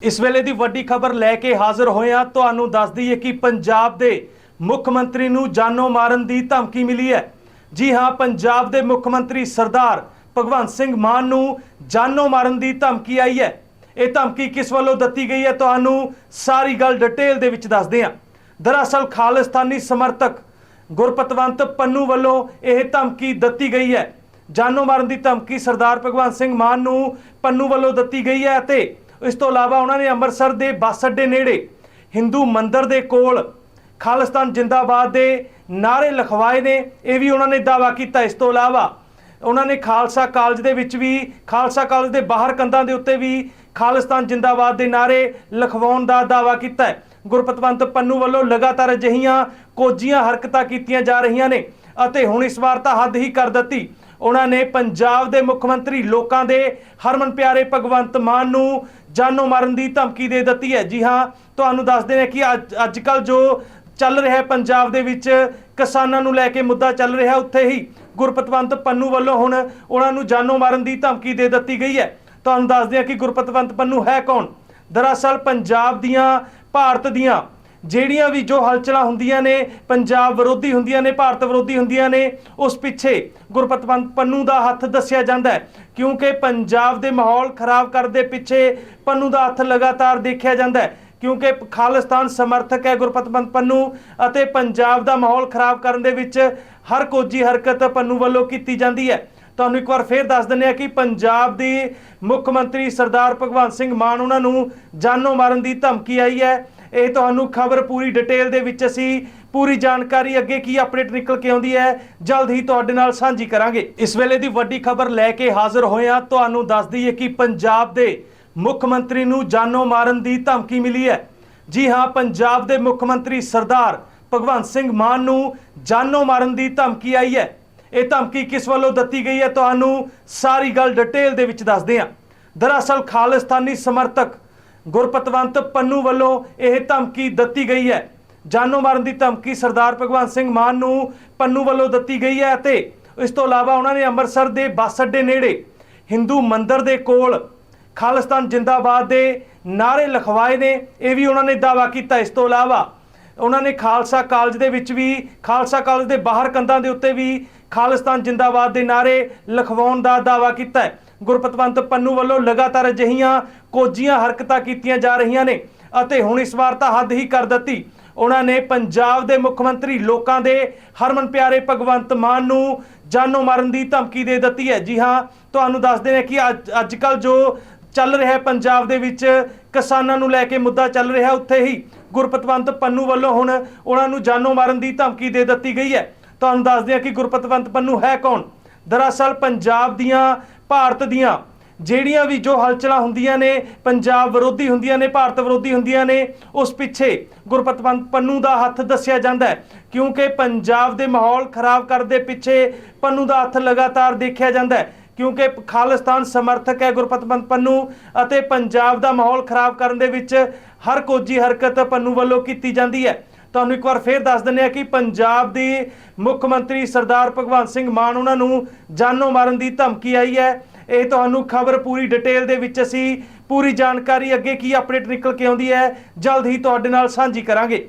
ਇਸ ਵੇਲੇ ਦੀ ਵੱਡੀ ਖਬਰ ਲੈ ਕੇ ਹਾਜ਼ਰ ਹੋਏ ਹਾਂ ਤੁਹਾਨੂੰ ਦੱਸ ਦਈਏ ਕਿ ਪੰਜਾਬ ਦੇ ਮੁੱਖ ਮੰਤਰੀ ਨੂੰ ਜਾਨੋਂ ਮਾਰਨ ਦੀ ਧਮਕੀ ਮਿਲੀ ਹੈ। ਜੀ ਹਾਂ, ਪੰਜਾਬ ਦੇ ਮੁੱਖ ਮੰਤਰੀ ਸਰਦਾਰ ਭਗਵੰਤ ਸਿੰਘ ਮਾਨ ਨੂੰ ਜਾਨੋਂ ਮਾਰਨ ਦੀ ਧਮਕੀ ਆਈ ਹੈ। ਇਹ ਧਮਕੀ ਕਿਸ ਵੱਲੋਂ ਦਿੱਤੀ ਗਈ ਹੈ, ਤੁਹਾਨੂੰ ਸਾਰੀ ਗੱਲ ਡਿਟੇਲ ਦੇ ਵਿੱਚ ਦੱਸਦੇ ਹਾਂ ਦਰਅਸਲ ਖਾਲਿਸਤਾਨੀ ਸਮਰਥਕ ਗੁਰਪਤਵੰਤ ਪੰਨੂ ਵੱਲੋਂ ਇਹ ਧਮਕੀ ਦਿੱਤੀ ਗਈ ਹੈ। ਜਾਨੋਂ ਮਾਰਨ ਦੀ ਧਮਕੀ ਸਰਦਾਰ ਭਗਵੰਤ ਸਿੰਘ ਮਾਨ ਨੂੰ ਪੰਨੂ ਵੱਲੋਂ ਦਿੱਤੀ ਗਈ ਹੈ ਅਤੇ ਇਸ ਤੋਂ ਇਲਾਵਾ ਉਹਨਾਂ ਨੇ ਅੰਮ੍ਰਿਤਸਰ ਦੇ ਬੱਸ ਅੱਡੇ ਨੇੜੇ ਹਿੰਦੂ ਮੰਦਿਰ ਦੇ ਕੋਲ ਖਾਲਿਸਤਾਨ ਜਿੰਦਾਬਾਦ ਦੇ ਨਾਰੇ ਲਿਖਵਾਏ ਨੇ, ਇਹ ਵੀ ਉਹਨਾਂ ਨੇ ਦਾਵਾ ਕੀਤਾ। ਇਸ ਤੋਂ ਇਲਾਵਾ ਉਹਨਾਂ ਨੇ ਖਾਲਸਾ ਕਾਲਜ ਦੇ ਵਿੱਚ ਵੀ, ਖਾਲਸਾ ਕਾਲਜ ਦੇ ਬਾਹਰ ਕੰਧਾਂ ਦੇ ਉੱਤੇ ਵੀ ਖਾਲਿਸਤਾਨ ਜਿੰਦਾਬਾਦ ਦੇ ਨਾਰੇ ਲਿਖਵਾਉਣ ਦਾ ਦਾਵਾ ਕੀਤਾ ਹੈ। ਗੁਰਪਤਵੰਤ ਪੰਨੂ ਵੱਲੋਂ ਲਗਾਤਾਰ ਅਜਿਹੀਆਂ ਕੋਝੀਆਂ ਹਰਕਤਾਂ ਕੀਤੀਆਂ ਜਾ ਰਹੀਆਂ ਨੇ ਅਤੇ ਹੁਣ ਇਸ ਵਾਰ ਤਾਂ ਹੱਦ ਹੀ ਕਰ ਦਿੱਤੀ। ਉਹਨਾਂ ਨੇ ਪੰਜਾਬ ਦੇ ਮੁੱਖ ਮੰਤਰੀ ਲੋਕਾਂ ਦੇ ਹਰਮਨ ਪਿਆਰੇ ਭਗਵੰਤ ਮਾਨ ਨੂੰ ਜਾਨੋਂ ਮਾਰਨ ਦੀ ਧਮਕੀ ਦੇ ਦਿੱਤੀ ਹੈ। ਜੀ ਹਾਂ, ਤੁਹਾਨੂੰ ਦੱਸਦੇ ਨੇ ਕਿ ਅੱਜ ਅੱਜ ਕੱਲ ਜੋ ਚੱਲ ਰਿਹਾ ਪੰਜਾਬ ਦੇ ਵਿੱਚ, ਕਿਸਾਨਾਂ ਨੂੰ ਲੈ ਕੇ ਮੁੱਦਾ ਚੱਲ ਰਿਹਾ ਉੱਥੇ ਹੀ ਗੁਰਪਤਵੰਤ ਪੰਨੂ ਵੱਲੋਂ ਹੁਣ ਉਹਨਾਂ ਨੂੰ ਜਾਨੋਂ ਮਾਰਨ ਦੀ ਧਮਕੀ ਦੇ ਦਿੱਤੀ ਗਈ ਹੈ। ਤੁਹਾਨੂੰ ਦੱਸਦੇ ਹਾਂ ਕਿ ਗੁਰਪਤਵੰਤ ਪੰਨੂ ਹੈ ਕੌਣ? ਦਰਅਸਲ ਪੰਜਾਬ ਦੀਆਂ, ਭਾਰਤ ਦੀਆਂ ਜਿਹੜੀਆਂ ਵੀ ਜੋ ਹਲਚਲਾਂ ਹੁੰਦੀਆਂ ਨੇ, ਪੰਜਾਬ ਵਿਰੋਧੀ ਹੁੰਦੀਆਂ ਨੇ, ਭਾਰਤ ਵਿਰੋਧੀ ਹੁੰਦੀਆਂ ਨੇ, ਉਸ ਪਿੱਛੇ ਗੁਰਪਤਵੰਤ ਪੰਨੂ ਦਾ ਹੱਥ ਦੱਸਿਆ ਜਾਂਦਾ ਹੈ। ਕਿਉਂਕਿ ਪੰਜਾਬ ਦੇ ਮਾਹੌਲ ਖਰਾਬ ਕਰਨ ਦੇ ਪਿੱਛੇ ਪੰਨੂ ਦਾ ਹੱਥ ਲਗਾਤਾਰ ਦੇਖਿਆ ਜਾਂਦਾ ਹੈ। ਕਿਉਂਕਿ ਖਾਲਿਸਤਾਨ ਸਮਰਥਕ ਹੈ ਗੁਰਪਤਵੰਤ ਪੰਨੂ ਅਤੇ ਪੰਜਾਬ ਦਾ ਮਾਹੌਲ ਖਰਾਬ ਕਰਨ ਦੇ ਵਿੱਚ ਹਰ ਕੋਜੀ ਹਰਕਤ ਪੰਨੂ ਵੱਲੋਂ ਕੀਤੀ ਜਾਂਦੀ ਹੈ। ਤੁਹਾਨੂੰ ਇੱਕ ਵਾਰ ਫੇਰ ਦੱਸ ਦਿੰਦੇ ਆ ਕਿ ਪੰਜਾਬ ਦੇ ਮੁੱਖ ਮੰਤਰੀ ਸਰਦਾਰ ਭਗਵੰਤ ਸਿੰਘ ਮਾਨ, ਉਹਨਾਂ ਨੂੰ ਜਾਨੋਂ ਮਾਰਨ ਦੀ ਧਮਕੀ ਆਈ ਹੈ। ਇਹ ਤੁਹਾਨੂੰ ਖਬਰ ਪੂਰੀ ਡਿਟੇਲ ਦੇ ਵਿੱਚ ਅਸੀਂ ਪੂਰੀ ਜਾਣਕਾਰੀ ਅੱਗੇ ਕੀ ਅਪਡੇਟ ਨਿਕਲ ਕੇ ਆਉਂਦੀ ਹੈ, ਜਲਦ ਹੀ ਤੁਹਾਡੇ ਨਾਲ ਸਾਂਝੀ ਕਰਾਂਗੇ। ਇਸ ਵੇਲੇ ਦੀ ਵੱਡੀ ਖਬਰ ਲੈ ਕੇ ਹਾਜ਼ਰ ਹੋਏ ਹਾਂ ਤੁਹਾਨੂੰ ਦੱਸ ਦਈਏ ਕਿ ਪੰਜਾਬ ਦੇ ਮੁੱਖ ਮੰਤਰੀ ਨੂੰ ਜਾਨੋਂ ਮਾਰਨ ਦੀ ਧਮਕੀ ਮਿਲੀ ਹੈ। ਜੀ ਹਾਂ, ਪੰਜਾਬ ਦੇ ਮੁੱਖ ਮੰਤਰੀ ਸਰਦਾਰ ਭਗਵੰਤ ਸਿੰਘ ਮਾਨ ਨੂੰ ਜਾਨੋਂ ਮਾਰਨ ਦੀ ਧਮਕੀ ਆਈ ਹੈ। ਇਹ ਧਮਕੀ ਕਿਸ ਵੱਲੋਂ ਦਿੱਤੀ ਗਈ ਹੈ, ਤੁਹਾਨੂੰ ਸਾਰੀ ਗੱਲ ਡਿਟੇਲ ਦੇ ਵਿੱਚ ਦੱਸਦੇ ਹਾਂ ਦਰਅਸਲ ਖਾਲਿਸਤਾਨੀ ਸਮਰਥਕ ਗੁਰਪਤਵੰਤ ਪੰਨੂ ਵੱਲੋਂ ਇਹ ਧਮਕੀ ਦਿੱਤੀ ਗਈ ਹੈ। ਜਾਨੋਂ ਮਾਰਨ ਦੀ ਧਮਕੀ ਸਰਦਾਰ ਭਗਵੰਤ ਸਿੰਘ ਮਾਨ ਨੂੰ ਪੰਨੂ ਵੱਲੋਂ ਦਿੱਤੀ ਗਈ ਹੈ ਅਤੇ ਇਸ ਤੋਂ ਇਲਾਵਾ ਉਹਨਾਂ ਨੇ ਅੰਮ੍ਰਿਤਸਰ ਦੇ ਬੱਸ ਅੱਡੇ ਨੇੜੇ ਹਿੰਦੂ ਮੰਦਿਰ ਦੇ ਕੋਲ ਖਾਲਿਸਤਾਨ ਜਿੰਦਾਬਾਦ ਦੇ ਨਾਰੇ ਲਿਖਵਾਏ ਨੇ। ਇਹ ਵੀ ਉਹਨਾਂ ਨੇ ਦਾਵਾ ਕੀਤਾ। ਇਸ ਤੋਂ ਇਲਾਵਾ ਉਹਨਾਂ ਨੇ ਖਾਲਸਾ ਕਾਲਜ ਦੇ ਵਿੱਚ ਵੀ, ਖਾਲਸਾ ਕਾਲਜ ਦੇ ਬਾਹਰ ਕੰਧਾਂ ਦੇ ਉੱਤੇ ਵੀ ਖਾਲਿਸਤਾਨ ਜਿੰਦਾਬਾਦ ਦੇ ਨਾਰੇ ਲਿਖਵਾਉਣ ਦਾ ਦਾਵਾ ਕੀਤਾ ਹੈ। ਗੁਰਪਤਵੰਤ ਪੰਨੂ ਵੱਲੋਂ ਲਗਾਤਾਰ ਅਜਿਹੀਆਂ ਕੋਝੀਆਂ ਹਰਕਤਾਂ ਕੀਤੀਆਂ ਜਾ ਰਹੀਆਂ ਨੇ ਅਤੇ ਹੁਣ ਇਸ ਵਾਰ ਤਾਂ ਹੱਦ ਹੀ ਕਰ ਦਿੱਤੀ। ਉਹਨਾਂ ਨੇ ਪੰਜਾਬ ਦੇ ਮੁੱਖ ਮੰਤਰੀ ਲੋਕਾਂ ਦੇ ਹਰਮਨ ਪਿਆਰੇ ਭਗਵੰਤ ਮਾਨ ਨੂੰ ਜਾਨੋਂ ਮਾਰਨ ਦੀ ਧਮਕੀ ਦੇ ਦਿੱਤੀ ਹੈ। ਜੀ ਹਾਂ, ਤੁਹਾਨੂੰ ਦੱਸਦੇ ਨੇ ਕਿ ਅੱਜ ਅੱਜ ਕੱਲ ਜੋ ਚੱਲ ਰਿਹਾ ਹੈ ਪੰਜਾਬ ਦੇ ਵਿੱਚ, ਕਿਸਾਨਾਂ ਨੂੰ ਲੈ ਕੇ ਮੁੱਦਾ ਚੱਲ ਰਿਹਾ ਉੱਥੇ ਹੀ ਗੁਰਪਤਵੰਤ ਪੰਨੂ ਵੱਲੋਂ ਹੁਣ ਉਹਨਾਂ ਨੂੰ ਜਾਨੋਂ ਮਾਰਨ ਦੀ ਧਮਕੀ ਦੇ ਦਿੱਤੀ ਗਈ ਹੈ। ਤੁਹਾਨੂੰ ਦੱਸਦੇ ਹਾਂ ਕਿ ਗੁਰਪਤਵੰਤ ਪੰਨੂ ਹੈ ਕੌਣ? ਦਰਅਸਲ ਪੰਜਾਬ ਦੀਆਂ ਭਾਰਤ ਦੀਆਂ, ਜਿਹੜੀਆਂ ਵੀ ਜੋ ਹਲਚਲਾਂ ਹੁੰਦੀਆਂ ਨੇ, ਪੰਜਾਬ ਵਿਰੋਧੀ ਹੁੰਦੀਆਂ ਨੇ, ਭਾਰਤ ਵਿਰੋਧੀ ਹੁੰਦੀਆਂ ਨੇ, ਉਸ ਪਿੱਛੇ ਗੁਰਪਤਵੰਤ ਪੰਨੂ ਦਾ ਹੱਥ ਦੱਸਿਆ ਜਾਂਦਾ ਹੈ। ਕਿਉਂਕਿ ਪੰਜਾਬ ਦੇ ਮਾਹੌਲ ਖਰਾਬ ਕਰਨ ਦੇ ਪਿੱਛੇ ਪੰਨੂ ਦਾ ਹੱਥ ਲਗਾਤਾਰ ਦੇਖਿਆ ਜਾਂਦਾ ਹੈ। ਕਿਉਂਕਿ ਖਾਲਿਸਤਾਨ ਸਮਰਥਕ ਹੈ ਗੁਰਪਤਵੰਤ ਪੰਨੂ ਅਤੇ ਪੰਜਾਬ ਦਾ ਮਾਹੌਲ ਖਰਾਬ ਕਰਨ ਦੇ ਵਿੱਚ ਹਰ ਕੋਜੀ ਹਰਕਤ ਪੰਨੂ ਵੱਲੋਂ ਕੀਤੀ ਜਾਂਦੀ ਹੈ। ਤੁਹਾਨੂੰ ਇੱਕ ਵਾਰ ਫੇਰ ਦੱਸ ਦਿੰਦੇ ਆ ਕਿ ਪੰਜਾਬ ਦੀ ਮੁੱਖ ਮੰਤਰੀ ਸਰਦਾਰ ਭਗਵੰਤ ਸਿੰਘ ਮਾਨ, ਉਹਨਾਂ ਨੂੰ ਜਾਨੋਂ ਮਾਰਨ ਦੀ ਧਮਕੀ ਆਈ ਹੈ। ਇਹ ਤੁਹਾਨੂੰ ਖਬਰ ਪੂਰੀ ਡਿਟੇਲ ਦੇ ਵਿੱਚ ਅਸੀਂ ਪੂਰੀ ਜਾਣਕਾਰੀ ਅੱਗੇ ਕੀ ਅਪਡੇਟ ਨਿਕਲ ਕੇ ਆਉਂਦੀ ਹੈ, ਜਲਦ ਹੀ ਤੁਹਾਡੇ ਨਾਲ ਸਾਂਝੀ ਕਰਾਂਗੇ।